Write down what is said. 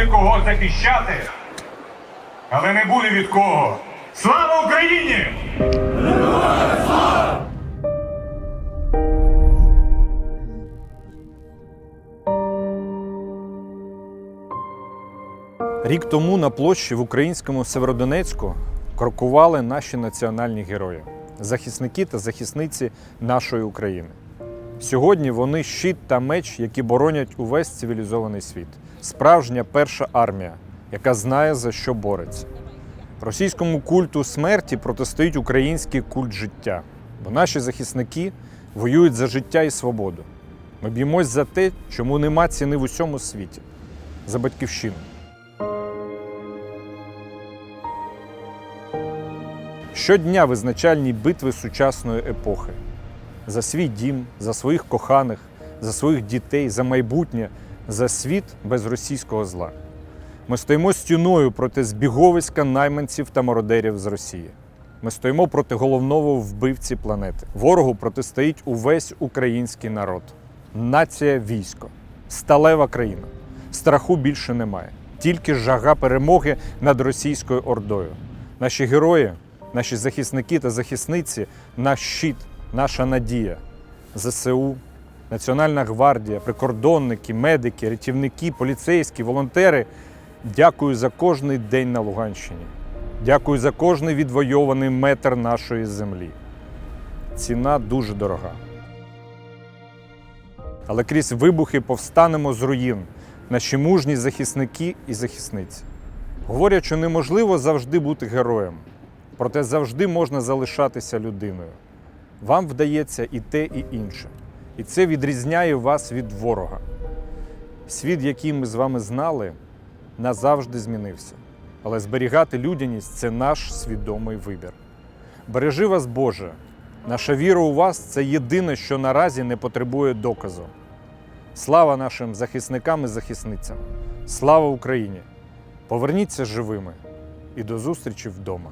буде кого захищати, але не буде від кого. Слава Україні! Рік тому на площі в українському Северодонецьку крокували наші національні герої, захисники та захисниці нашої України. Сьогодні вони щит та меч, які боронять увесь цивілізований світ. Справжня перша армія, яка знає за що бореться. Російському культу смерті протистоїть український культ життя, бо наші захисники воюють за життя і свободу. Ми б'ємось за те, чому нема ціни в усьому світі, за батьківщину. Щодня визначальні битви сучасної епохи за свій дім, за своїх коханих, за своїх дітей, за майбутнє, за світ без російського зла. Ми стоїмо стіною проти збіговиська найманців та мародерів з Росії. Ми стоїмо проти головного вбивці планети. Ворогу протистоїть увесь український народ. Нація військо, сталева країна. Страху більше немає. Тільки жага перемоги над російською ордою. Наші герої, наші захисники та захисниці, наш щит, наша надія. ЗСУ, Національна гвардія, прикордонники, медики, рятівники, поліцейські, волонтери. Дякую за кожний день на Луганщині. Дякую за кожний відвойований метр нашої землі. Ціна дуже дорога. Але крізь вибухи повстанемо з руїн, наші мужні захисники і захисниці. Говорять, що неможливо завжди бути героєм, проте завжди можна залишатися людиною. Вам вдається і те, і інше. І це відрізняє вас від ворога. Світ, який ми з вами знали, назавжди змінився. Але зберігати людяність це наш свідомий вибір. Бережи вас, Боже! Наша віра у вас це єдине, що наразі не потребує доказу. Слава нашим захисникам і захисницям! Слава Україні! Поверніться живими і до зустрічі вдома!